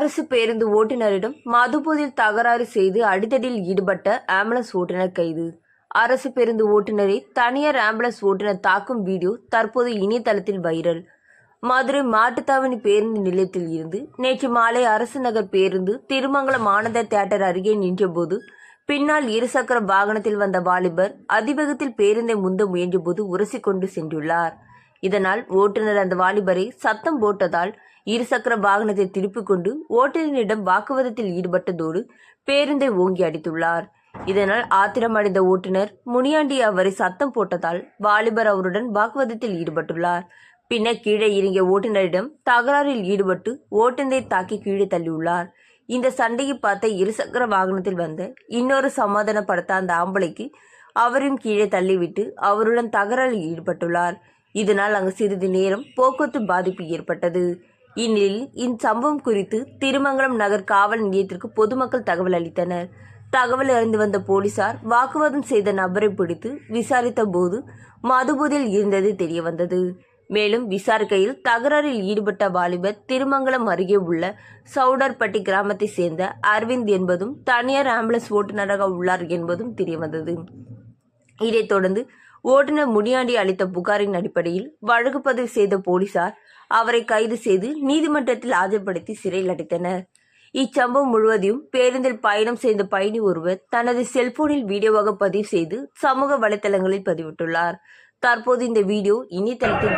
அரசு பேருந்து ஓட்டுநரிடம் மதுபோதில் தகராறு செய்து அடித்தடியில் ஈடுபட்ட ஆம்புலன்ஸ் ஓட்டுநர் கைது. அரசு பேருந்து ஓட்டுநரை தனியார் ஆம்புலன்ஸ் ஓட்டுநர் தாக்கும் வீடியோ தற்போது இணையதளத்தில் வைரல். மதுரை மாட்டுத்தாவணி பேருந்து நிலையத்தில் இருந்து நேற்று மாலை அரசு நகர் பேருந்து திருமங்கலம் ஆனந்த தியேட்டர் அருகே நின்றபோது பின்னால் இருசக்கர வாகனத்தில் வந்த வாலிபர் அதிவேகத்தில் பேருந்தை முந்த முயன்றபோது உரசிக்கொண்டு சென்றுள்ளார். இதனால் ஓட்டுநர் அந்த வாலிபரை சத்தம் போட்டதால் இருசக்கர வாகனத்தை திருப்பிக் கொண்டு ஓட்டுநரிடம் வாக்குவாதத்தில் ஈடுபட்டதோடு பேருந்தை ஓங்கி அடித்துள்ளார். இதனால் ஆத்திரமடைந்த ஓட்டுநர் முனியாண்டி அவரை சத்தம் போட்டதால் வாலிபர் அவருடன் வாக்குவாதத்தில் ஈடுபட்டுள்ளார். பின்னர் கீழே இறங்கிய ஓட்டுநரிடம் தகராறில் ஈடுபட்டு ஓட்டுநரை தாக்கி கீழே தள்ளியுள்ளார். இந்த சண்டையை பார்த்த இருசக்கர வாகனத்தில் வந்த இன்னொரு சமாதானப்படுத்த அந்த ஆம்பளைக்கு அவரும் கீழே தள்ளிவிட்டு அவருடன் தகராறில் ஈடுபட்டுள்ளார். இதனால் அங்கு சிறிது நேரம் போக்குவரத்து பாதிப்பு ஏற்பட்டது. இந்நிலையில் இச்சம்பவம் குறித்து திருமங்கலம் நகர் காவல் நிலையத்திற்கு பொதுமக்கள் தகவல் அளித்தனர். தகவல் அறிந்து வந்த போலீசார் வாக்குவாதம் செய்த நபரை பிடித்து விசாரித்த போது மதுபோதில் இருந்தது தெரிய வந்தது மேலும் விசாரிக்கையில் தகராறில் ஈடுபட்ட வாலிபர் திருமங்கலம் அருகே உள்ள சவுடர்பட்டி கிராமத்தை சேர்ந்த அரவிந்த் என்பதும் தனியார் ஆம்புலன்ஸ் ஓட்டுநராக உள்ளார் என்பதும் தெரியவந்தது. இதைத் தொடர்ந்து ஓட்டுநர் முனியாண்டி அளித்த புகாரின் அடிப்படையில் வழக்கு பதிவு செய்த போலீசார் அவரை கைது செய்து நீதிமன்றத்தில் ஆஜர்படுத்தி சிறையில் அடைத்தனர். இச்சம்பவம் முழுவதையும் பேருந்தில் பயணம் செய்த பயணி ஒருவர் தனது செல்போனில் வீடியோவாக பதிவு செய்து சமூக வலைதளங்களில் பதிவிட்டுள்ளார். தற்போது இந்த வீடியோ இணையதளத்தில்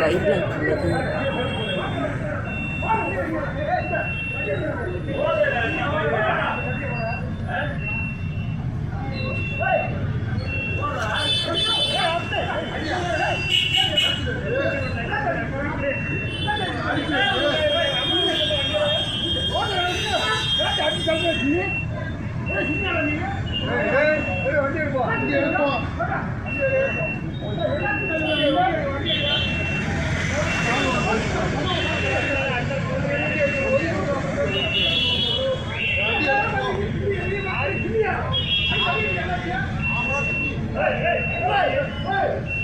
Hey, Hey, hey, hey!